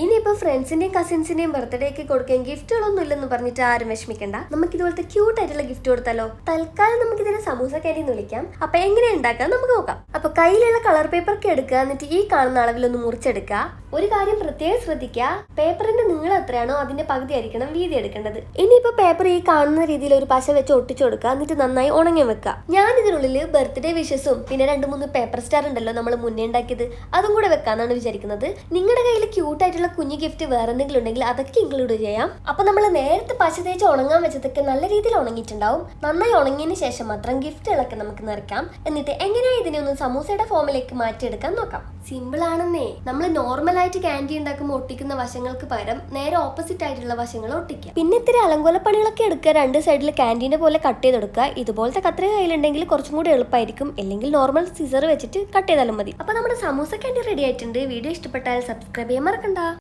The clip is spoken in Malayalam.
ഇനിയിപ്പോ ഫ്രണ്ട്സിന്റെയും കസിൻസിന്റെയും ബർത്ത്ഡേ ഒക്കെ കൊടുക്കാൻ ഗിഫ്റ്റുകളൊന്നും ഇല്ലെന്ന് പറഞ്ഞിട്ട് ആരും വിഷമിക്കണ്ട. നമുക്ക് ഇതുപോലത്തെ ക്യൂട്ട് ആയിട്ടുള്ള ഗിഫ്റ്റ് കൊടുത്താലോ? തൽക്കാലം നമുക്ക് ഇതിനെ സമൂസ കാരി എന്ന് വിളിക്കാം. അപ്പൊ എങ്ങനെ ഉണ്ടാക്കാം നമുക്ക് നോക്കാം. അപ്പൊ കയ്യിലുള്ള കളർ പേപ്പർ ഒക്കെ എടുക്കുക എന്നിട്ട് ഈ കാണുന്ന അളവിലൊന്ന് മുറിച്ചെടുക്കുക. ഒരു കാര്യം പ്രത്യേകം ശ്രദ്ധിക്കുക. പേപ്പറിന്റെ നീളം എത്രയാണോ അതിന്റെ പകുതി ആയിരിക്കണം വീതി എടുക്കേണ്ടത്. ഇനിയിപ്പോ പേപ്പർ ഈ കാണുന്ന രീതിയിൽ ഒരു പശ വെച്ച് ഒട്ടിച്ചു കൊടുക്കുക. എന്നിട്ട് നന്നായി ഉണങ്ങി വെക്കുക. ഞാൻ ഇതിനുള്ളിൽ ബർത്ത്ഡേ വിഷസും പിന്നെ രണ്ട് മൂന്ന് പേപ്പർ സ്റ്റാർ ഉണ്ടല്ലോ നമ്മൾ മുന്നേ ഉണ്ടാക്കിയത്. അതും കൂടെ വെക്കാന്നാണ് വിചാരിക്കുന്നത്. നിങ്ങളുടെ കയ്യിൽ ക്യൂട്ട് ആയിട്ടുള്ള കുഞ്ഞു ഗിഫ്റ്റ് വേറെ എന്തെങ്കിലും ഉണ്ടെങ്കിൽ അതൊക്കെ ഇൻക്ലൂഡ് ചെയ്യാം. അപ്പൊ നമ്മൾ നേരത്തെ പശ തേച്ച് ഉണങ്ങാൻ വെച്ചതൊക്കെ നല്ല രീതിയിൽ ഉണങ്ങിയിട്ടുണ്ടാവും. നന്നായി ഉണങ്ങിയതിന് ശേഷം മാത്രം ഗിഫ്റ്റുകളൊക്കെ നമുക്ക് നിറയ്ക്കാം. എന്നിട്ട് എങ്ങനെയാ ഇതിനെ ഒന്ന് സമൂസയുടെ ഫോമിലേക്ക് മാറ്റിയെടുക്കാൻ നോക്കാം. സിമ്പിൾ ആണെന്നേ. നമ്മൾ നോർമൽ ആയിട്ട് ക്യാൻഡി ഉണ്ടാക്കുമ്പോൾ ഒട്ടിക്കുന്ന വശങ്ങൾക്ക് പകരം നേരെ ഓപ്പോസിറ്റ് ആയിട്ടുള്ള വശങ്ങൾ ഒട്ടിക്കുക പിന്നെ ഇത്തിരി അലങ്കോല പണികളൊക്കെ എടുക്കുക. രണ്ട് സൈഡിൽ ക്യാൻഡീനെ പോലെ കട്ട് ചെയ്തെടുക്കുക ഇതുപോലത്തെ കത്ര കയ്യിലുണ്ടെങ്കിൽ കുറച്ചും കൂടി എളുപ്പമായിരിക്കും. അല്ലെങ്കിൽ നോർമൽ സിസർ വെച്ചിട്ട് കട്ട് ചെയ്താലും മതി. അപ്പൊ നമ്മുടെ സമൂസ ക്യാൻഡി റെഡി ആയിട്ടുണ്ട്. വീഡിയോ ഇഷ്ടപ്പെട്ടാൽ സബ്സ്ക്രൈബ് ചെയ്യാൻ മറക്കണ്ട.